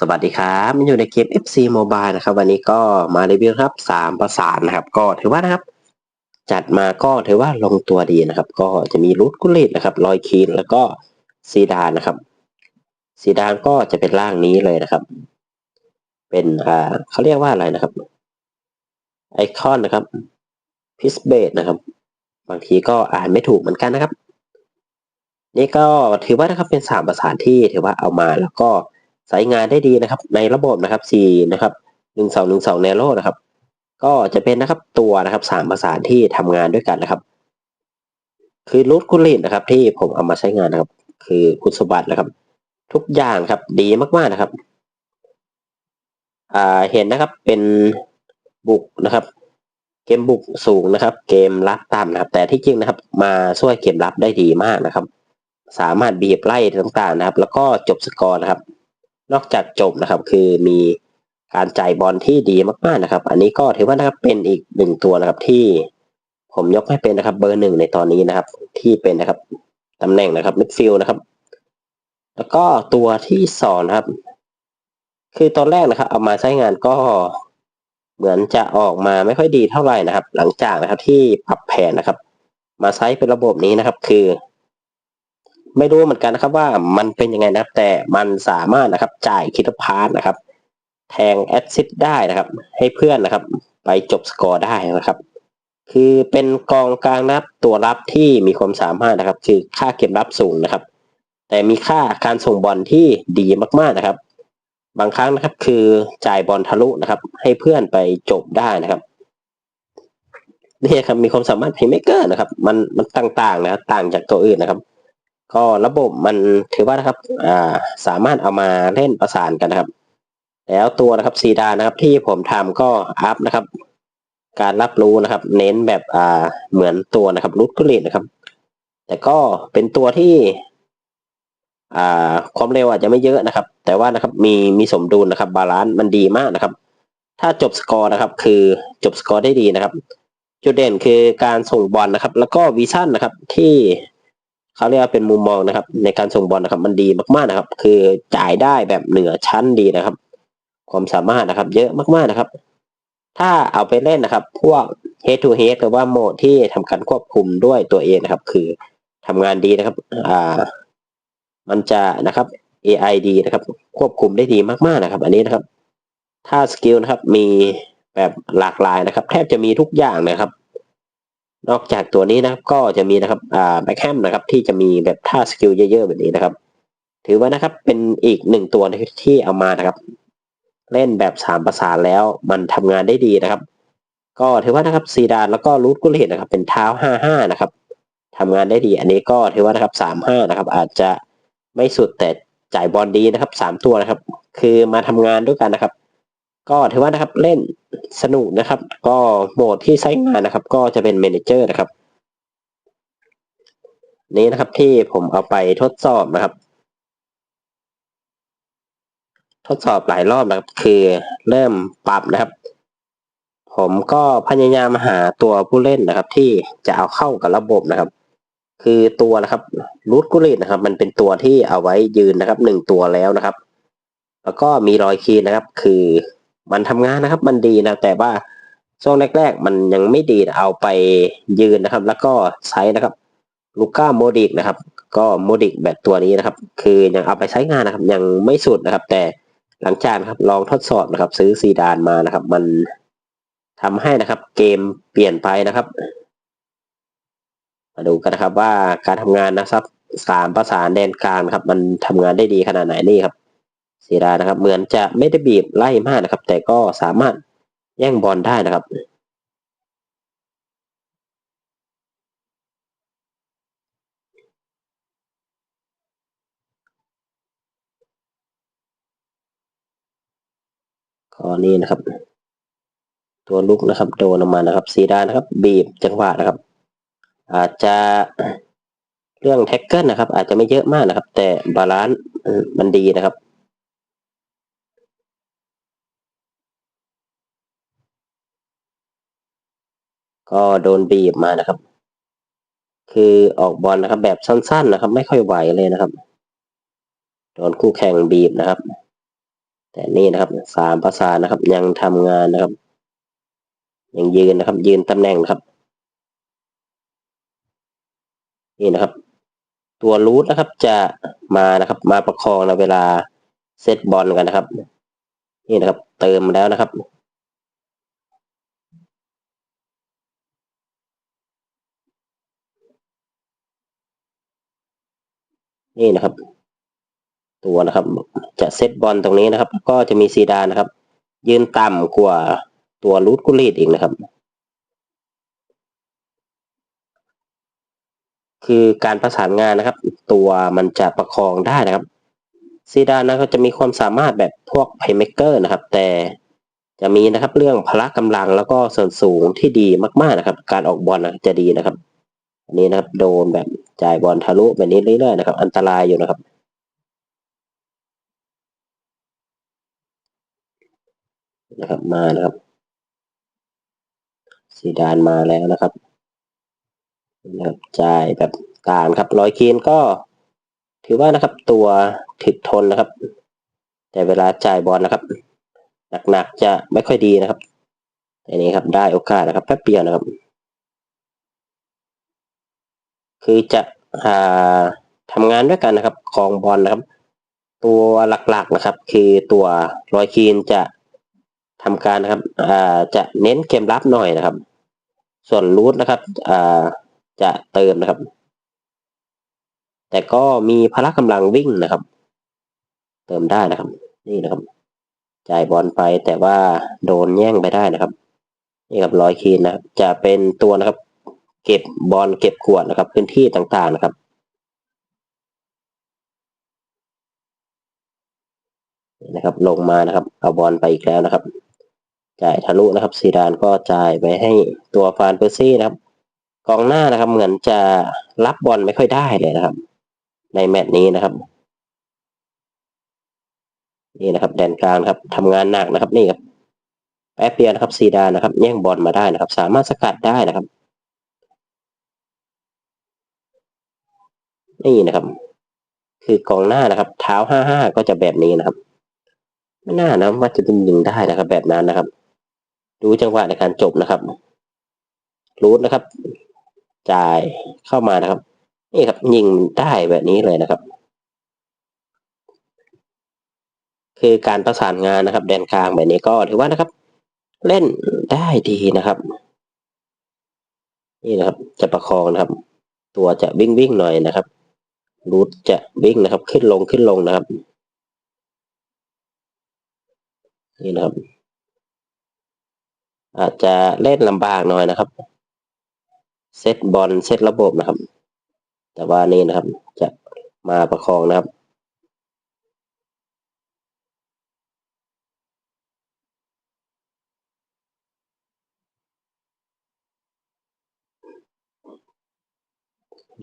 สวัสดีครับมันอยู่ในเกม FC Mobile นะครับ วันนี้ก็มารีวิวครับสามประสานนะครับ ก็ถือว่านะครับ จัดมาก็ถือว่าลงตัวดีนะครับ ก็จะมีรูทกุลิตนะครับลอยคีนแล้วก็ซีดานนะครับ ซีดานก็จะเป็นร่างนี้เลยนะครับ เป็นอ่าเขาเรียกว่าอะไรนะครับ ไอคอนนะครับพิสเบดนะครับ บางทีก็อ่านไม่ถูกเหมือนกันนะครับ นี่ก็ถือว่านะครับเป็นสามประสานที่ถือว่าเอามาแล้วก็ ใช้งานได้ดีนะครับ ในระบบนะครับ C นะครับหนึ่งสองหนึ่งสองเนโรนะครับ ก็จะเป็นนะครับตัวนะครับสามประสานที่ทำงานด้วยกันนะครับ คือรูทกุลิตนะครับ ที่ผมเอามาใช้งานนะครับ คือคุณสมบัตินะครับ ทุกอย่างครับดีมากๆนะครับอ่าเห็นนะครับเป็นบุกนะครับ เกมบุกสูงนะครับ เกมรับต่ำนะครับ แต่ที่จริงนะครับ มาช่วยเกมรับได้ดีมากนะครับ สามารถบีบไล่ต่างๆนะครับ แล้วก็จบสกอร์นะครับ นอกจากจบนะครับ คือมีการจ่ายบอลที่ดีมากๆนะครับ อันนี้ก็ถือว่านะครับเป็นอีกหนึ่งตัวนะครับที่ผมยกให้เป็นนะครับเบอร์หนึ่งในตอนนี้นะครับ ที่เป็นนะครับตำแหน่งนะครับมิดฟิลนะครับ แล้วก็ตัวที่สองนะครับ คือตอนแรกนะครับ เอามาใช้งานก็เหมือนจะออกมาไม่ค่อยดีเท่าไหร่นะครับ หลังจากนะครับที่ปรับแผนนะครับ มาใช้เป็นระบบนี้นะครับ คือ ไม่รู้เหมือนกันนะครับว่ามันเป็นยังไงนะครับแต่มันสามารถนะครับจ่ายคิดพาร์ตนะครับ แทงแอดซิดได้นะครับ ให้เพื่อนนะครับ ไปจบสกอร์ได้นะครับ คือเป็นกองกลางรับตัวรับที่มีความสามารถนะครับ คือค่าเก็บรับสูงนะครับ แต่มีค่าการส่งบอลที่ดีมากๆนะครับ บางครั้งนะครับคือจ่ายบอลทะลุนะครับ ให้เพื่อนไปจบได้นะครับนี่ครับมีความสามารถเพย์เมเกอร์นะครับ มันมันต่างๆนะครับต่างจากตัวอื่นนะครับ ก็ระบบมันถือว่านะครับอ่าสามารถเอามาเล่นประสานกันนะครับ แล้วตัวนะครับซีดานะครับที่ผมทำก็อัพนะครับ การรับรู้นะครับ เน้นแบบอ่าเหมือนตัวนะครับรูทกุลิตนะครับ แต่ก็เป็นตัวที่อ่าความเร็วอาจจะไม่เยอะนะครับ แต่ว่านะครับมีมีสมดุลนะครับ บาลานซ์มันดีมากนะครับ ถ้าจบสกอร์นะครับ คือจบสกอร์ได้ดีนะครับ จุดเด่นคือการส่งบอลนะครับ แล้วก็วิชั่นนะครับที่ เขาเรียกว่าเป็นมุมมองนะครับ ในการส่งบอลนะครับ มันดีมากๆนะครับ คือจ่ายได้แบบเหนือชั้นดีนะครับ ความสามารถนะครับ เยอะมากๆนะครับ ถ้าเอาไปเล่นนะครับ พวก head to head หรือว่าโหมดที่ทำการควบคุมด้วยตัวเองนะครับ คือทำงานดีนะครับ อ่า มันจะนะครับ AID นะครับ ควบคุมได้ดีมากๆนะครับ อันนี้นะครับ ถ้าสกิลนะครับมีแบบหลากหลายนะครับ แทบจะมีทุกอย่างนะครับ นอกจากตัวนี้นะครับก็จะมีนะครับอ่าแบ็คแฮมนะครับที่จะมีแบบท่าสกิลเยอะๆแบบนี้นะครับ ถือว่านะครับเป็นอีกหนึ่งตัวที่เอามานะครับ เล่นแบบสามประสานแล้วมันทำงานได้ดีนะครับ ก็ถือว่านะครับซีดานแล้วก็รูทกุเห็นนะครับ เป็นเท้าห้าห้านะครับทำงานได้ดี อันนี้ก็ถือว่านะครับสามห้านะครับ อาจจะไม่สุดแต่จ่ายบอลดีนะครับสามตัวนะครับ คือมาทำงานด้วยกันนะครับ ก็ถือว่านะครับเล่นสนุกนะครับ ก็โหมดที่ใช้งานนะครับ ก็จะเป็นเมนเจอร์นะครับ นี้นะครับที่ผมเอาไปทดสอบนะครับ ทดสอบหลายรอบนะครับ คือเริ่มปรับนะครับ ผมก็พยายามหาตัวผู้เล่นนะครับ ที่จะเอาเข้ากับระบบนะครับ คือตัวนะครับรูทกุลิตนะครับ มันเป็นตัวที่เอาไว้ยืนนะครับหนึ่งตัวแล้วนะครับ แล้วก็มีรอยคีนะครับคือ มันทำงานนะครับ มันดีนะแต่ว่าช่วงแรกๆ มันยังไม่ดีเอาไปยืนนะครับ แล้วก็ใช้นะครับลูก้าโมดิกนะครับ ก็โมดิกแบบตัวนี้นะครับ คือยังเอาไปใช้งานนะครับ ยังไม่สุดนะครับ แต่หลังจากนะครับลองทดสอบนะครับ ซื้อซีดานมานะครับ มันทำให้นะครับ เกมเปลี่ยนไปนะครับ มาดูกันนะครับว่าการทำงานนะครับสามประสานแดนกลางครับ มันทำงานได้ดีขนาดไหนนี่ครับ ซีดานะครับ เหมือนจะไม่ได้บีบไล่มากนะครับ แต่ก็สามารถแย่งบอลได้นะครับก็นี่นะครับ ตัวลุกนะครับ โดนออกมานะครับซีดานะครับ บีบจังหวะนะครับ อาจจะเรื่องแท็กเกิลนะครับ อาจจะไม่เยอะมากนะครับ แต่บาลานซ์มันดีนะครับ ก็โดนบีบมานะครับ คือออกบอลนะครับ แบบสั้นๆนะครับ ไม่ค่อยไหวเลยนะครับ โดนคู่แข่งบีบนะครับ แต่นี่นะครับสามประสานนะครับ ยังทำงานนะครับ ยังยืนนะครับ ยืนตำแหน่งนะครับ นี่นะครับ ตัวรูทนะครับจะมานะครับ มาประคองในเวลาเซตบอลกันนะครับ นี่นะครับ เติมแล้วนะครับ นี่นะครับ ตัวนะครับ จะเซตบอลตรงนี้นะครับ ก็จะมีซีดานนะครับ ยืนต่ำกว่าตัวรูทกุลีดอีกนะครับ คือการประสานงานนะครับ ตัวมันจะประคองได้นะครับซีดานนะครับจะมีความสามารถแบบพวกเพเมเกอร์นะครับ แต่จะมีนะครับเรื่องพละกำลังแล้วก็ส่วนสูงที่ดีมากๆนะครับ การออกบอลนะจะดีนะครับ อันนี้นะครับ โดนแบบจ่ายบอลทะลุแบบนี้เรื่อยๆนะครับ อันตรายอยู่นะครับ นะครับมานะครับซีดานมาแล้วนะครับนะครับจ่ายแบบกลางครับร้อยคีนก็ ถือว่านะครับ ตัวถึกทนนะครับ แต่เวลาจ่ายบอลนะครับหนักๆจะไม่ค่อยดีนะครับแต่นี้ครับได้โอกาสนะครับแป๊บเดียวนะครับ คือจะทำงานด้วยกันนะครับคลองบอลนะครับ ตัวหลักๆนะครับ คือตัวรอยคีนจะทำการนะครับจะเน้นเกมรับหน่อยนะครับ ส่วนรูทนะครับจะเติมนะครับ แต่ก็มีพละกำลังวิ่งนะครับ เติมได้นะครับ นี่นะครับ จ่ายบอลไปแต่ว่าโดนแย่งไปได้นะครับ นี่ครับรอยคีนนะครับจะเป็นตัวนะครับ เก็บบอลเก็บขวดนะครับ พื้นที่ต่างๆนะครับ นะครับ ลงมานะครับ เอาบอลไปอีกแล้วนะครับ จ่ายทะลุนะครับซีดานก็จ่ายไปให้ตัวฟานเปอร์ซี่นะครับกองหน้านะครับ เหมือนจะรับบอลไม่ค่อยได้เลยนะครับ ในแมตช์นี้นะครับ นี่นะครับ แดนกลางครับทำงานหนักนะครับ นี่ครับแป๊บเดียวนะครับซีดานนะครับ แย่งบอลมาได้นะครับ สามารถสกัดได้นะครับ นี่นะครับ คือกองหน้านะครับ เท้าห้าห้าก็จะแบบนี้นะครับ ไม่น่านะว่าจะเป็นยิงได้นะครับ แบบนั้นนะครับ ดูจังหวะในการจบนะครับรูทนะครับ จ่ายเข้ามานะครับ นี่ครับ ยิงได้แบบนี้เลยนะครับ คือการประสานงานนะครับ แดนกลางแบบนี้ก็ถือว่านะครับ เล่นได้ดีนะครับ นี่นะครับ จะประคองนะครับ ตัวจะวิ่งวิ่งหน่อยนะครับ รูทจะวิ่งนะครับ ขึ้นลงขึ้นลงนะครับ นี่นะครับ อาจจะเล่นลำบากหน่อยนะครับ เซตบอลเซตระบบนะครับ แต่ว่านี่นะครับ จะมาประคองนะครับ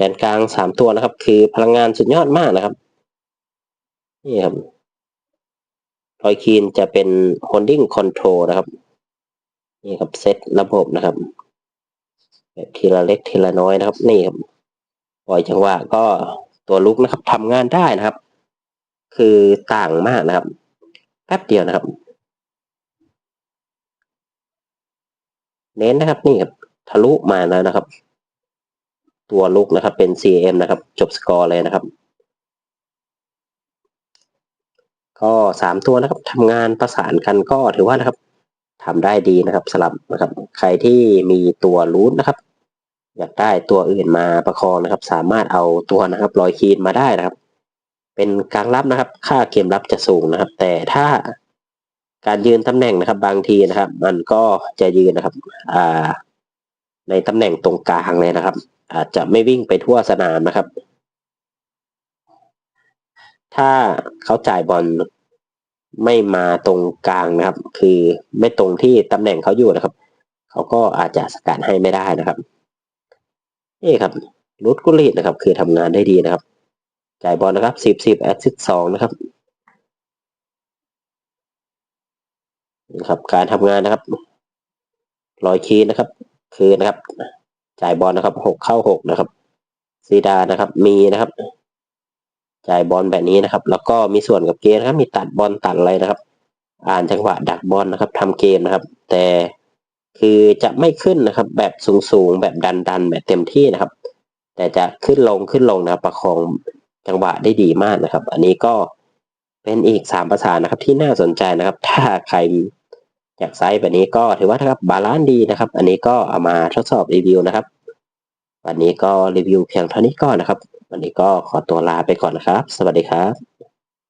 แดนกลางสามตัวนะครับ คือพลังงานสุดยอดมากนะครับ นี่ครับรอยคีนจะเป็น holding control นะครับ นี่ครับเซตระบบนะครับ แบบทีละเล็กทีละน้อยนะครับ นี่ครับปล่อยจังหวะก็ตัวลุกนะครับทำงานได้นะครับ คือต่างมากนะครับ แป๊บเดียวนะครับ เน้นนะครับนี่ครับทะลุมาแล้วนะครับ ตัวลุกนะครับเป็น CM นะครับ จบสกอร์เลยนะครับ ก็สามตัวนะครับทำงานประสานกันก็ถือว่านะครับทำได้ดีนะครับสลับนะครับ ใครที่มีตัวรูทนะครับ อยากได้ตัวอื่นมาประคองนะครับ สามารถเอาตัวนะครับลอยคีนมาได้นะครับ เป็นกลางรับนะครับ ค่าเกมรับจะสูงนะครับ แต่ถ้าการยืนตำแหน่งนะครับ บางทีนะครับ มันก็จะยืนนะครับ อ่า ในตำแหน่งตรงกลางเลยนะครับ อาจจะไม่วิ่งไปทั่วสนามนะครับ ถ้าเขาจ่ายบอลไม่มาตรงกลางนะครับ คือไม่ตรงที่ตำแหน่งเขาอยู่นะครับ เขาก็อาจจะสกัดให้ไม่ได้นะครับนี่ครับรุดกุลีนะครับ คือทำงานได้ดีนะครับ จ่ายบอลนะครับสิบสิบแอดซิสสองนะครับนะครับ การทำงานนะครับลอยคีนะครับ คือนะครับ จ่ายบอลนะครับหกเข้าหกนะครับซีดานะครับ มีนะครับ จ่ายบอลแบบนี้นะครับ แล้วก็มีส่วนกับเกมนะครับ มีตัดบอลตัดอะไรนะครับ อ่านจังหวะดักบอลนะครับทำเกมนะครับ แต่คือจะไม่ขึ้นนะครับ แบบสูงๆแบบดันๆแบบเต็มที่นะครับ แต่จะขึ้นลงขึ้นลงนะรประคองจังหวะได้ดีมากนะครับ อันนี้ก็เป็นอีกสามภาษานะครับที่น่าสนใจนะครับ ถ้าใคร จากไซส์แบบนี้ก็ถือว่านะครับบาลานซ์ดีนะครับ อันนี้ก็เอามาทดสอบรีวิวนะครับ วันนี้ก็รีวิวเพียงเท่านี้ก่อนนะครับ วันนี้ก็ขอตัวลาไปก่อนนะครับ สวัสดีครับ